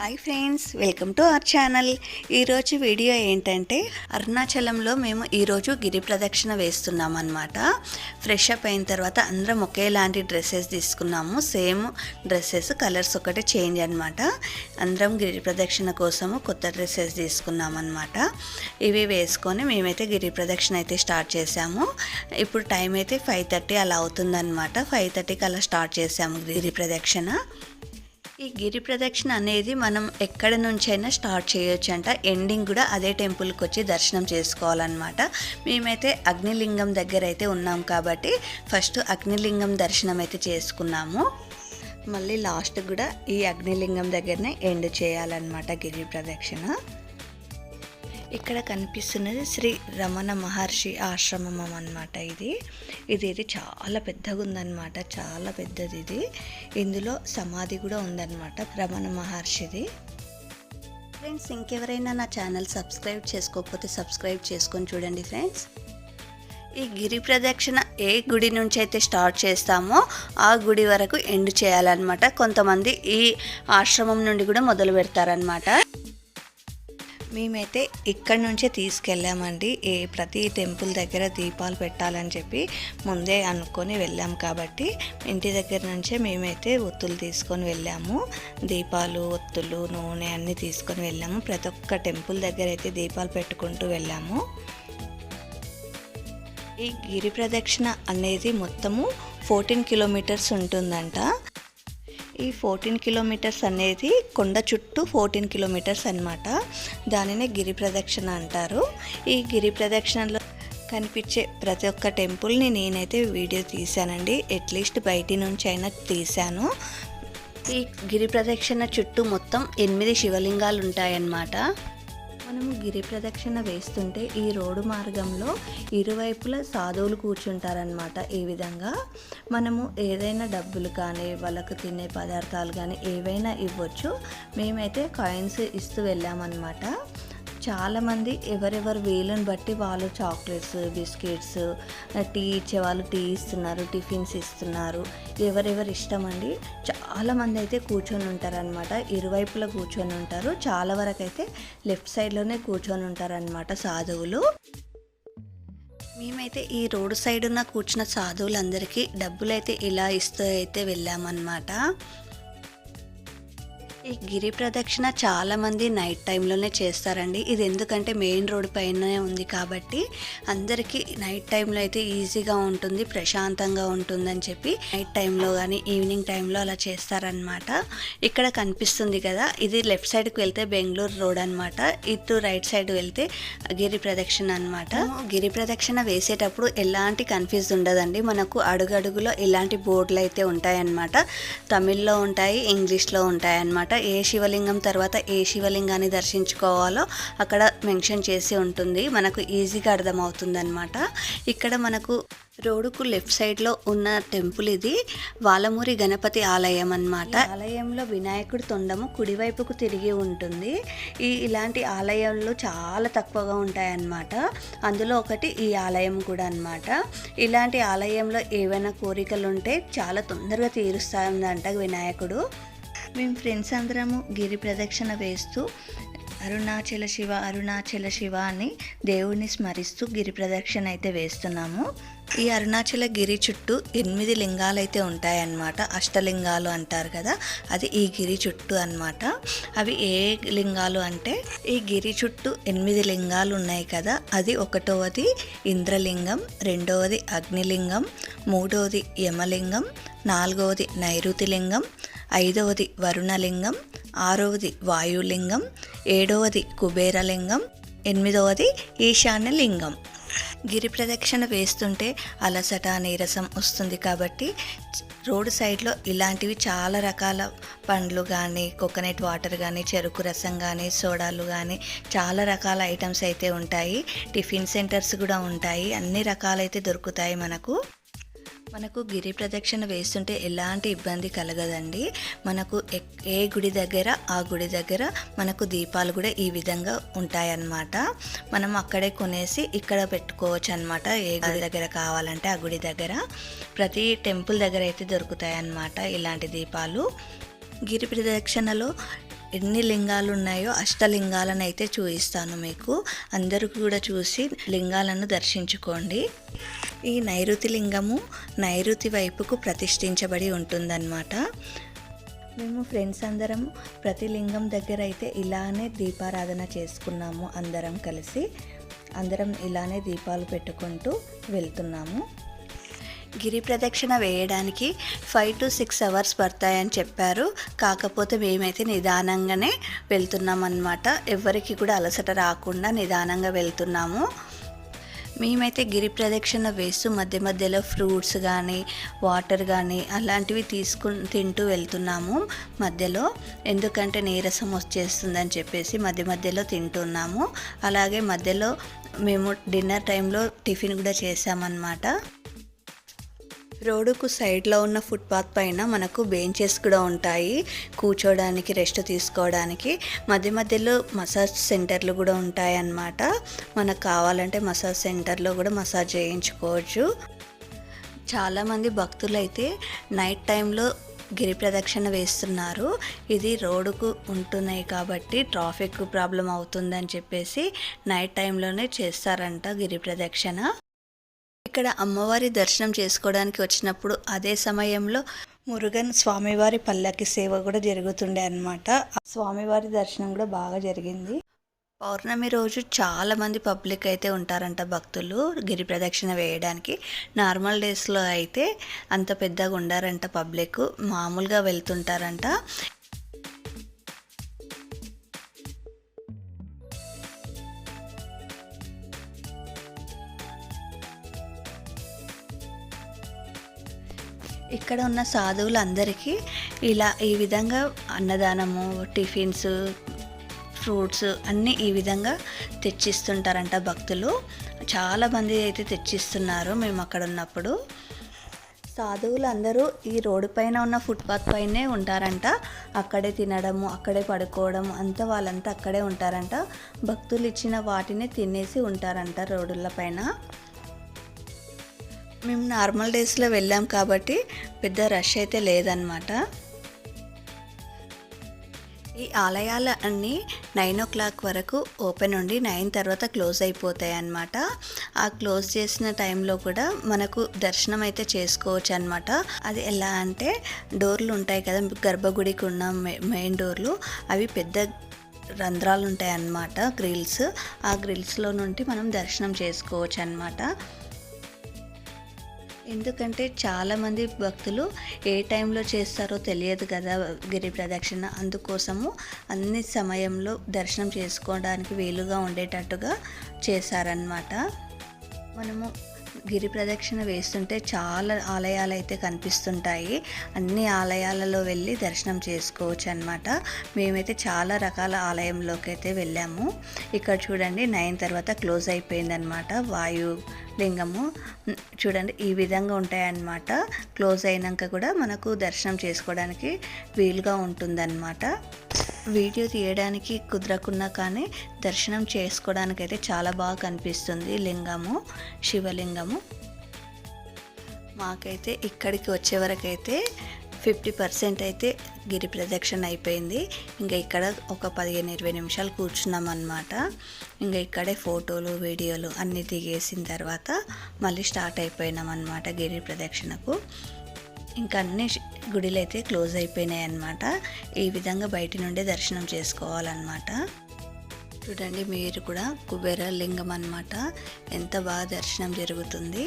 Hi friends welcome to our channel. ఈరోజు video ఏంటంటే అరుణాచలంలో మేము ఈరోజు గిరి ప్రదక్షిణ వేస్తున్నాం అనమాట ఫ్రెష్ అప్ అయిన తర్వాత అందరం ఒకేలాంటి డ్రెస్సెస్ తీసుకున్నాము. సేమ్ డ్రెస్సెస్ కలర్స్ ఒకటే చేంజ్ అనమాట అందరం గిరి ప్రదక్షిణ కోసము కొత్త డ్రెస్సెస్ తీసుకున్నాం అనమాట ఇవి వేసుకొని మేమైతే గిరి ప్రదక్షిణ అయితే స్టార్ట్ చేసాము ఇప్పుడు టైం అయితే ఫైవ్ థర్టీ అలా అవుతుందన్నమాట. ఫైవ్ థర్టీకి అలా స్టార్ట్ చేసాము గిరి ప్రదక్షిణ. ఈ గిరి ప్రదక్షిణ అనేది మనం ఎక్కడి నుంచైనా స్టార్ట్ చేయొచ్చు అంట ఎండింగ్ కూడా అదే టెంపుల్కి వచ్చి దర్శనం చేసుకోవాలన్నమాట. మేమైతే అగ్నిలింగం దగ్గర అయితే ఉన్నాం కాబట్టి ఫస్ట్ అగ్నిలింగం దర్శనం అయితే చేసుకున్నాము. మళ్ళీ లాస్ట్ కూడా ఈ అగ్నిలింగం దగ్గరనే ఎండ్ చేయాలన్నమాట గిరి ప్రదక్షిణ. ఇక్కడ కనిపిస్తున్నది శ్రీ రమణ మహర్షి ఆశ్రమం అన్నమాట ఇది. ఇది ఇది చాలా పెద్దగా ఉందన్నమాట చాలా పెద్దది ఇది. ఇందులో సమాధి కూడా ఉందన్నమాట రమణ మహర్షిది. ఫ్రెండ్స్ ఇంకెవరైనా నా ఛానల్ సబ్స్క్రైబ్ చేసుకోకపోతే సబ్స్క్రైబ్ చేసుకొని చూడండి ఫ్రెండ్స్. ఈ గిరి ప్రదక్షిణ ఏ గుడి నుంచి అయితే స్టార్ట్ చేస్తామో ఆ గుడి వరకు ఎండ్ చేయాలన్నమాట. కొంతమంది ఈ ఆశ్రమం నుండి కూడా మొదలు పెడతారనమాట మేమైతే ఇక్కడ నుంచే తీసుకెళ్ళామండి. ఏ ప్రతి టెంపుల్ దగ్గర దీపాలు పెట్టాలని చెప్పి ముందే అనుకొని వెళ్ళాం కాబట్టి ఇంటి దగ్గర నుంచే మేమైతే ఒత్తులు తీసుకొని వెళ్ళాము. దీపాలు ఒత్తులు నూనె అన్నీ తీసుకొని వెళ్ళాము. ప్రతి ఒక్క టెంపుల్ దగ్గర అయితే దీపాలు పెట్టుకుంటూ వెళ్ళాము. ఈ గిరి ప్రదక్షిణ అనేది మొత్తము ఫోర్టీన్ కిలోమీటర్స్ ఉంటుందంట. ఈ ఫోర్టీన్ కిలోమీటర్స్ అనేది కొండ చుట్టూ ఫోర్టీన్ కిలోమీటర్స్ అనమాట దానినే గిరి ప్రదక్షిణ అంటారు. ఈ గిరి ప్రదక్షిణలో కనిపించే ప్రతి ఒక్క టెంపుల్ని నేనైతే వీడియో తీశానండి. అట్లీస్ట్ బయటి నుంచి అయినా తీశాను. ఈ గిరి ప్రదక్షిణ చుట్టూ మొత్తం ఎనిమిది శివలింగాలు ఉంటాయన్నమాట మనము గిరి ప్రదక్షిణ వేస్తుంటే ఈ రోడ్డు మార్గంలో ఇరువైపులా సాధువులు కూర్చుంటారనమాట ఈ విధంగా మనము ఏదైనా డబ్బులు కానీ వాళ్ళకు తినే పదార్థాలు కానీ ఏవైనా ఇవ్వచ్చు. మేమైతే కాయిన్స్ ఇస్తూ వెళ్ళామన్నమాట. చాలామంది ఎవరెవరు వీలుని బట్టి వాళ్ళు చాక్లెట్స్ బిస్కెట్స్ టీ ఇచ్చే వాళ్ళు టీ ఇస్తున్నారు టిఫిన్స్ ఇస్తున్నారు. ఎవరెవరు ఇష్టం అండి? చాలామంది అయితే కూర్చొని ఉంటారనమాట ఇరువైపులా కూర్చొని ఉంటారు. చాలా వరకు అయితే లెఫ్ట్ సైడ్లోనే కూర్చొని ఉంటారనమాట సాధువులు. మేమైతే ఈ రోడ్డు సైడ్ ఉన్న కూర్చున్న సాధువులందరికీ డబ్బులు అయితే ఇలా ఇస్తూ అయితే వెళ్ళామన్నమాట. ఈ గిరి ప్రదక్షిణ చాలా మంది నైట్ టైంలోనే చేస్తారండి. ఇది ఎందుకంటే మెయిన్ రోడ్ పైనే ఉంది కాబట్టి అందరికీ నైట్ టైంలో అయితే ఈజీగా ఉంటుంది ప్రశాంతంగా ఉంటుందని చెప్పి నైట్ టైంలో కానీ ఈవినింగ్ టైంలో అలా చేస్తారనమాట ఇక్కడ కనిపిస్తుంది కదా ఇది లెఫ్ట్ సైడ్కి వెళ్తే బెంగళూరు రోడ్ అనమాట ఇటు రైట్ సైడ్ వెళ్తే గిరి ప్రదక్షిణ అనమాట గిరి ప్రదక్షిణ వేసేటప్పుడు ఎలాంటి కన్ఫ్యూజ్ ఉండదండి. మనకు అడుగడుగులో ఇలాంటి బోర్డులు అయితే ఉంటాయన్నమాట. తమిళ్ళో ఉంటాయి ఇంగ్లీష్లో ఉంటాయి అనమాట ఏ శివలింగం తర్వాత ఏ శివలింగాన్ని దర్శించుకోవాలో అక్కడ మెన్షన్ చేసి ఉంటుంది. మనకు ఈజీగా అర్థమవుతుంది అనమాట ఇక్కడ మనకు రోడ్డుకు లెఫ్ట్ సైడ్లో ఉన్న టెంపుల్ ఇది. వాలమూరి గణపతి ఆలయం అన్నమాట. ఆలయంలో వినాయకుడి తొండము కుడివైపుకు తిరిగి ఉంటుంది. ఈ ఇలాంటి ఆలయాలు చాలా తక్కువగా ఉంటాయన్నమాట. అందులో ఒకటి ఈ ఆలయం కూడా అన్నమాట. ఇలాంటి ఆలయంలో ఏవైనా కోరికలు ఉంటే చాలా తొందరగా తీరుస్తాయంట వినాయకుడు. మేము ఫ్రెండ్స్ అందరము గిరి ప్రదక్షిణ వేస్తూ అరుణాచల శివ అరుణాచల శివ అని దేవుడిని స్మరిస్తూ గిరి ప్రదక్షిణ అయితే వేస్తున్నాము. ఈ అరుణాచల గిరి చుట్టూ ఎనిమిది లింగాలు అయితే ఉంటాయన్నమాట. అష్టలింగాలు అంటారు కదా అది ఈ గిరి చుట్టూ అన్నమాట. అవి ఏ లింగాలు అంటే ఈ గిరి చుట్టూ ఎనిమిది లింగాలు ఉన్నాయి కదా అది ఒకటవది ఇంద్రలింగం రెండవది అగ్నిలింగం మూడవది యమలింగం నాలుగవది నైరుతి లింగం ఐదవది వరుణలింగం ఆరవది వాయులింగం ఏడవది కుబేరలింగం ఎనిమిదవది ఈశాన్య లింగం గిరి ప్రదక్షిణ వేస్తుంటే అలసట నీరసం వస్తుంది కాబట్టి రోడ్ సైడ్లో ఇలాంటివి చాలా రకాల పండ్లు కానీ కోకోనట్ వాటర్ కానీ చెరుకు రసం కానీ సోడాలు కానీ చాలా రకాల ఐటమ్స్ అయితే ఉంటాయి. టిఫిన్ సెంటర్స్ కూడా ఉంటాయి. అన్ని రకాలైతే దొరుకుతాయి మనకు. మనకు గిరి ప్రదక్షిణ వేస్తుంటే ఎలాంటి ఇబ్బంది కలగదండి. మనకు ఎక్- ఏ గుడి దగ్గర ఆ గుడి దగ్గర మనకు దీపాలు కూడా ఈ విధంగా ఉంటాయన్నమాట. మనం అక్కడే కొనేసి ఇక్కడ పెట్టుకోవచ్చు అనమాట ఏ గుడి దగ్గర కావాలంటే ఆ గుడి దగ్గర. ప్రతి టెంపుల్ దగ్గర అయితే దొరుకుతాయి అన్నమాట ఇలాంటి దీపాలు. గిరి ప్రదక్షిణలో ఎన్ని లింగాలు ఉన్నాయో అష్టలింగాలను అయితే చూపిస్తాను మీకు. అందరూ కూడా చూసి లింగాలను దర్శించుకోండి. ఈ నైరుతి లింగము నైరుతి వైపుకు ప్రతిష్ఠించబడి ఉంటుందన్నమాట. మేము ఫ్రెండ్స్ అందరం ప్రతి లింగం దగ్గర అయితే ఇలానే దీపారాధన చేసుకున్నాము అందరం కలిసి. అందరం ఇలానే దీపాలు పెట్టుకుంటూ వెళ్తున్నాము. గిరి ప్రదక్షిణ వేయడానికి ఫైవ్ టు సిక్స్ అవర్స్ పడతాయని చెప్పారు. కాకపోతే మేమైతే నిదానంగానే వెళ్తున్నాం అన్నమాట ఎవరికి కూడా అలసట రాకుండా నిదానంగా వెళ్తున్నాము. మేమైతే గిరి ప్రదక్షిణ వేస్తూ మధ్య మధ్యలో ఫ్రూట్స్ కానీ వాటర్ కానీ అలాంటివి తీసుకు తింటూ వెళ్తున్నాము మధ్యలో. ఎందుకంటే నీరసం వచ్చేస్తుందని చెప్పేసి మధ్య మధ్యలో తింటున్నాము. అలాగే మధ్యలో మేము డిన్నర్ టైంలో టిఫిన్ కూడా చేసామన్నమాట రోడ్డుకు సైడ్లో ఉన్న ఫుట్పాత్ పైన మనకు బెంచెస్ కూడా ఉంటాయి. కూర్చోడానికి రెస్ట్ తీసుకోవడానికి. మధ్య మధ్యలో మసాజ్ సెంటర్లు కూడా ఉంటాయి అన్నమాట మనకు కావాలంటే మసాజ్ సెంటర్లో కూడా మసాజ్ చేయించుకోవచ్చు. చాలామంది భక్తులు అయితే నైట్ టైంలో గిరి ప్రదక్షిణ వేస్తున్నారు. ఇది రోడ్డుకు ఉంటున్నాయి కాబట్టి ట్రాఫిక్ ప్రాబ్లం అవుతుందని చెప్పేసి నైట్ టైంలోనే చేస్తారంట గిరి ప్రదక్షిణ. ఇక్కడ అమ్మవారి దర్శనం చేసుకోవడానికి వచ్చినప్పుడు అదే సమయంలో మురుగన్ స్వామివారి పల్లకి సేవ కూడా జరుగుతుండే అనమాట స్వామివారి దర్శనం కూడా బాగా జరిగింది. పౌర్ణమి రోజు చాలామంది పబ్లిక్ అయితే ఉంటారంట భక్తులు గిరి ప్రదక్షిణ వేయడానికి. నార్మల్ డేస్లో అయితే అంత పెద్దగా ఉండారంట పబ్లిక్. మామూలుగా వెళ్తుంటారంట. ఇక్కడ ఉన్న సాధువులందరికీ ఇలా ఈ విధంగా అన్నదానము టిఫిన్స్ ఫ్రూట్స్ అన్నీ ఈ విధంగా తెచ్చిస్తుంటారంట భక్తులు. చాలామంది అయితే తెచ్చిస్తున్నారు మేము అక్కడ ఉన్నప్పుడు. సాధువులు అందరూ ఈ రోడ్డు పైన ఉన్న ఫుట్పాత్ పైనే ఉంటారంట. అక్కడే తినడము అక్కడే పడుకోవడం అంతా వాళ్ళంతా అక్కడే ఉంటారంట. భక్తులు ఇచ్చిన వాటిని తినేసి ఉంటారంట రోడ్డుల పైన. మేము నార్మల్ డేస్లో వెళ్ళాం కాబట్టి పెద్ద రష్ అయితే లేదనమాట ఈ ఆలయాలు అన్నీ నైన్ ఓ క్లాక్ వరకు ఓపెన్ ఉండి నైన్ తర్వాత క్లోజ్ అయిపోతాయి అన్నమాట ఆ క్లోజ్ చేసిన టైంలో కూడా మనకు దర్శనం అయితే చేసుకోవచ్చు అనమాట అది ఎలా అంటే డోర్లు ఉంటాయి కదా గర్భగుడికి ఉన్న మెయిన్ డోర్లు అవి పెద్ద రంధ్రాలు ఉంటాయి అన్నమాట గ్రిల్స్. ఆ గ్రిల్స్లో నుండి మనం దర్శనం చేసుకోవచ్చు అనమాట ఎందుకంటే చాలామంది భక్తులు ఏ టైంలో చేస్తారో తెలియదు కదా గిరి ప్రదక్షిణ. అందుకోసము అన్ని సమయంలో దర్శనం చేసుకోవడానికి వీలుగా ఉండేటట్టుగా చేశారనమాట మనము గిరి ప్రదక్షిణ వేస్తుంటే చాలా ఆలయాలు అయితే కనిపిస్తుంటాయి. అన్ని ఆలయాలలో వెళ్ళి దర్శనం చేసుకోవచ్చు అనమాట మేమైతే చాలా రకాల ఆలయంలోకి అయితే వెళ్ళాము. ఇక్కడ చూడండి నైన్ తర్వాత క్లోజ్ అయిపోయిందనమాట వాయు లింగము చూడండి ఈ విధంగా ఉంటాయన్నమాట. క్లోజ్ అయినాక కూడా మనకు దర్శనం చేసుకోవడానికి వీలుగా ఉంటుందన్నమాట. వీడియో తీయడానికి కుదరకున్నా కానీ దర్శనం చేసుకోవడానికి అయితే చాలా బాగా కనిపిస్తుంది లింగము శివలింగము. మాకైతే ఇక్కడికి వచ్చే ఫిఫ్టీ పర్సెంట్ అయితే గిరి ప్రదక్షిణ అయిపోయింది. ఇంకా ఇక్కడ ఒక పదిహేను ఇరవై నిమిషాలు కూర్చున్నాం అనమాట ఇంకా ఇక్కడే ఫోటోలు వీడియోలు అన్నీ దిగేసిన తర్వాత మళ్ళీ స్టార్ట్ అయిపోయినాం అనమాట గిరి ప్రదక్షిణకు. ఇంకా అన్నీ గుడిలు అయితే క్లోజ్ అయిపోయినాయి అనమాట ఈ విధంగా బయట నుండే దర్శనం చేసుకోవాలన్నమాట. చూడండి మీరు కూడా కుబేర లింగం అనమాట ఎంత బాగా దర్శనం జరుగుతుంది.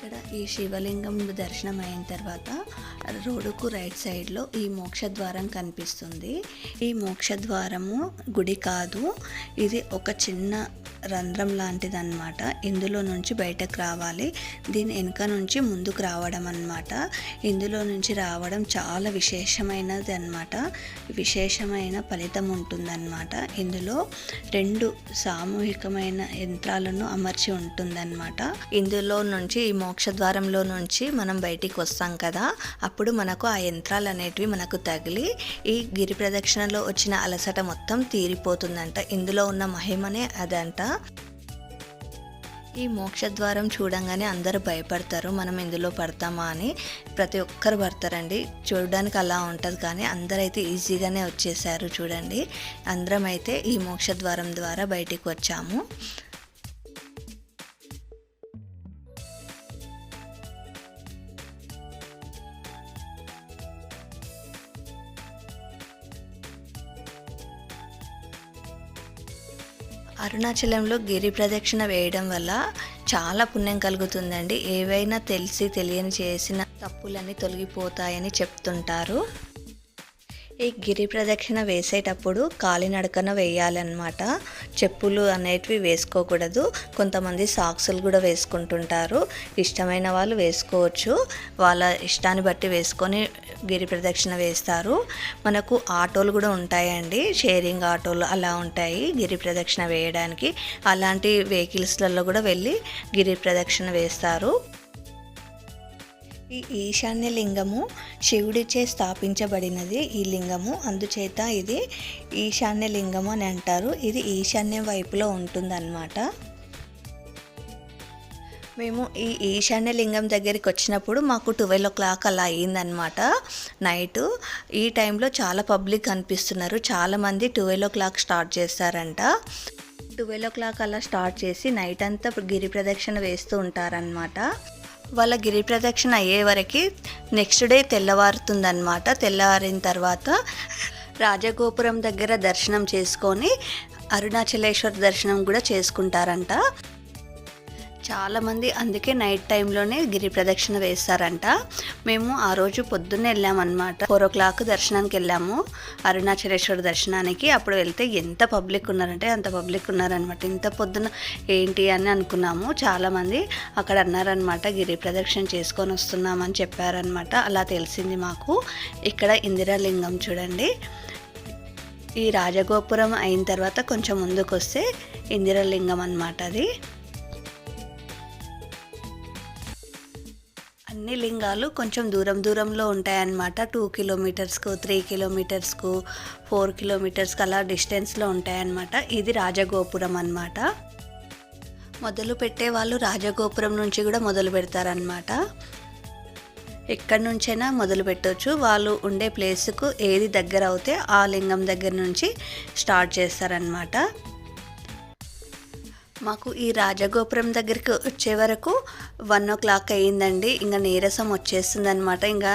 ఇక్కడ ఈ శివలింగం దర్శనం అయిన తర్వాత రోడ్డుకు రైట్ సైడ్లో ఈ మోక్షద్వారం కనిపిస్తుంది. ఈ మోక్షద్వారము గుడి కాదు. ఇది ఒక చిన్న రంధ్రం లాంటిది అనమాట ఇందులో నుంచి బయటకు రావాలి. దీని వెనుక నుంచి ముందుకు రావడం అనమాట ఇందులో నుంచి రావడం చాలా విశేషమైనది అనమాట విశేషమైన ఫలితం ఉంటుందన్నమాట. ఇందులో రెండు సామూహికమైన యంత్రాలను అమర్చి ఉంటుందన్నమాట. ఇందులో నుంచి ఈ మోక్ష ద్వారంలో నుంచి మనం బయటికి వస్తాం కదా అప్పుడు మనకు ఆ యంత్రాలు అనేటివి మనకు తగిలి ఈ గిరి ప్రదక్షిణలో వచ్చిన అలసట మొత్తం తీరిపోతుందంట. ఇందులో ఉన్న మహిమనే అదంట. ఈ మోక్షద్వారం చూడంగానే అందరూ భయపడతారు. మనం ఇందులో పడతామా అని ప్రతి ఒక్కరు పడతారండి. చూడడానికి అలా ఉంటుంది కానీ అందరైతే ఈజీగానే వచ్చేసారు చూడండి. అందరం అయితే ఈ మోక్షద్వారం ద్వారా బయటికి వచ్చాము. అరుణాచలంలో గిరి ప్రదక్షిణ వేయడం వల్ల చాలా పుణ్యం కలుగుతుందండి. ఏవైనా తెలిసి తెలియని చేసిన తప్పులన్నీ తొలగిపోతాయని చెప్తుంటారు. ఈ గిరి ప్రదక్షిణ వేసేటప్పుడు కాలినడకన వేయాలన్నమాట. చెప్పులు అనేటివి వేసుకోకూడదు. కొంతమంది సాక్సులు కూడా వేసుకుంటుంటారు. ఇష్టమైన వాళ్ళు వేసుకోవచ్చు. వాళ్ళ ఇష్టాన్ని బట్టి వేసుకొని గిరి ప్రదక్షిణ వేస్తారు. మనకు ఆటోలు కూడా ఉంటాయండి. షేరింగ్ ఆటోలు అలా ఉంటాయి. గిరి ప్రదక్షిణ వేయడానికి. అలాంటి వెహికల్స్లలో కూడా వెళ్ళి గిరి ప్రదక్షిణ వేస్తారు. ఈ ఈశాన్య లింగము శివుడిచే స్థాపించబడినది ఈ లింగము. అందుచేత ఇది ఈశాన్య లింగము అని అంటారు. ఇది ఈశాన్య వైపులో ఉంటుందన్నమాట. మేము ఈ ఈశాన్య లింగం దగ్గరికి వచ్చినప్పుడు మాకు ట్వెల్వ్ ఓ క్లాక్ అలా అయ్యిందనమాట నైట్ ఈ టైంలో చాలా పబ్లిక్ కనిపిస్తున్నారు. చాలామంది ట్వెల్వ్ ఓ క్లాక్ స్టార్ట్ చేస్తారంట. ట్వెల్వ్ ఓ క్లాక్ అలా స్టార్ట్ చేసి నైట్ అంతా గిరి ప్రదక్షిణ వేస్తూ ఉంటారనమాట వాళ్ళ గిరి ప్రదక్షిణ అయ్యే వరకు నెక్స్ట్ డే తెల్లవారుతుందనమాట తెల్లవారిన తర్వాత రాజగోపురం దగ్గర దర్శనం చేసుకొని అరుణాచలేశ్వర దర్శనం కూడా చేసుకుంటారంట. చాలామంది అందుకే నైట్ టైంలోనే గిరి ప్రదక్షిణ వేస్తారంట. మేము ఆ రోజు పొద్దున్నే వెళ్ళామన్నమాట. ఫోర్ ఓ క్లాక్ దర్శనానికి వెళ్ళాము. అరుణాచలేశ్వర దర్శనానికి. అప్పుడు వెళ్తే ఎంత పబ్లిక్ ఉన్నారంటే అంత పబ్లిక్ ఉన్నారనమాట ఇంత పొద్దున ఏంటి అని అనుకున్నాము. చాలామంది అక్కడ అన్నారనమాట గిరి ప్రదక్షిణ చేసుకొని వస్తున్నామని చెప్పారనమాట అలా తెలిసింది మాకు. ఇక్కడ ఇందిరాలింగం చూడండి. ఈ రాజగోపురం అయిన తర్వాత కొంచెం ముందుకు వస్తే ఇందిరాలింగం అనమాట అది. అన్ని లింగాలు కొంచెం దూరం దూరంలో ఉంటాయన్నమాట. టూ కిలోమీటర్స్కు త్రీ కిలోమీటర్స్కు ఫోర్ కిలోమీటర్స్కి అలా డిస్టెన్స్లో ఉంటాయన్నమాట. ఇది రాజగోపురం అనమాట మొదలు పెట్టే వాళ్ళు రాజగోపురం నుంచి కూడా మొదలు పెడతారనమాట ఎక్కడి నుంచైనా మొదలు పెట్టవచ్చు వాళ్ళు ఉండే ప్లేస్కు ఏది దగ్గర అవుతే ఆ లింగం దగ్గర నుంచి స్టార్ట్ చేస్తారనమాట మాకు ఈ రాజగోపురం దగ్గరికి వచ్చే వరకు వన్ ఓ క్లాక్ అయ్యిందండి. ఇంకా నీరసం వచ్చేస్తుంది అనమాట ఇంకా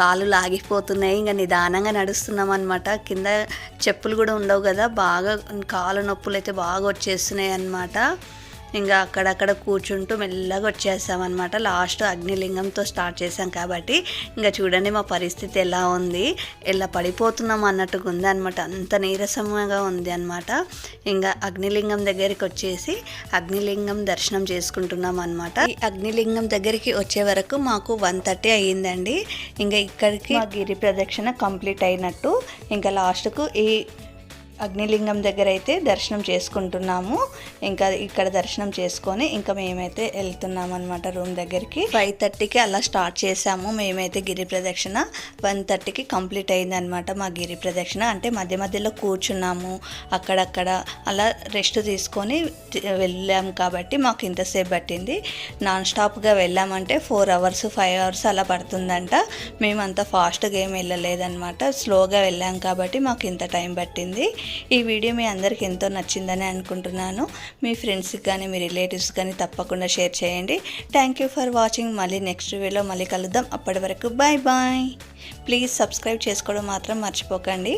కాలు లాగిపోతున్నాయి. ఇంకా నిదానంగా నడుస్తున్నాం అనమాట కింద చెప్పులు కూడా ఉండవు కదా. బాగా కాలు నొప్పులు అయితే బాగా వచ్చేస్తున్నాయి అనమాట ఇంకా అక్కడక్కడ కూర్చుంటూ మెల్లగా వచ్చేసామన్నమాట. లాస్ట్ అగ్నిలింగంతో స్టార్ట్ చేసాం కాబట్టి ఇంకా చూడండి మా పరిస్థితి ఎలా ఉంది. ఎలా పడిపోతున్నాం అన్నట్టుగా ఉంది అనమాట అంత నీరసంగా ఉంది అనమాట ఇంకా అగ్నిలింగం దగ్గరికి వచ్చేసి అగ్నిలింగం దర్శనం చేసుకుంటున్నాం అనమాట ఈ అగ్నిలింగం దగ్గరికి వచ్చే వరకు మాకు వన్ థర్టీ అయ్యిందండి. ఇంకా ఇక్కడికి గిరి ప్రదక్షిణ కంప్లీట్ అయినట్టు. ఇంకా లాస్ట్కు ఈ అగ్నిలింగం దగ్గర అయితే దర్శనం చేసుకుంటున్నాము. ఇంకా ఇక్కడ దర్శనం చేసుకొని ఇంకా మేమైతే వెళ్తున్నాం అనమాట రూమ్ దగ్గరికి. ఫైవ్ థర్టీకి అలా స్టార్ట్ చేసాము మేమైతే గిరి ప్రదక్షిణ. వన్ థర్టీకి కంప్లీట్ అయిందనమాట మా గిరి ప్రదక్షిణ. అంటే మధ్య మధ్యలో కూర్చున్నాము. అక్కడక్కడ అలా రెస్ట్ తీసుకొని వెళ్ళాం కాబట్టి మాకు ఇంతసేపు పట్టింది. నాన్ స్టాప్గా వెళ్ళామంటే ఫోర్ అవర్స్ ఫైవ్ అవర్స్ అలా పడుతుందంట. మేము అంత ఫాస్ట్గా ఏం వెళ్ళలేదన్నమాట. స్లోగా వెళ్ళాం కాబట్టి మాకు ఇంత టైం పట్టింది. ఈ వీడియో మీ అందరికి ఎంతో నచ్చిందని అనుకుంటున్నాను. మీ ఫ్రెండ్స్కి కానీ మీ రిలేటివ్స్ కానీ తప్పకుండా షేర్ చేయండి. థ్యాంక్ యూ ఫర్ వాచింగ్ మళ్ళీ నెక్స్ట్ వీడియోలో మళ్ళీ కలుద్దాం. అప్పటి వరకు బాయ్ బాయ్. ప్లీజ్ సబ్స్క్రైబ్ చేసుకోవడం మాత్రం మర్చిపోకండి.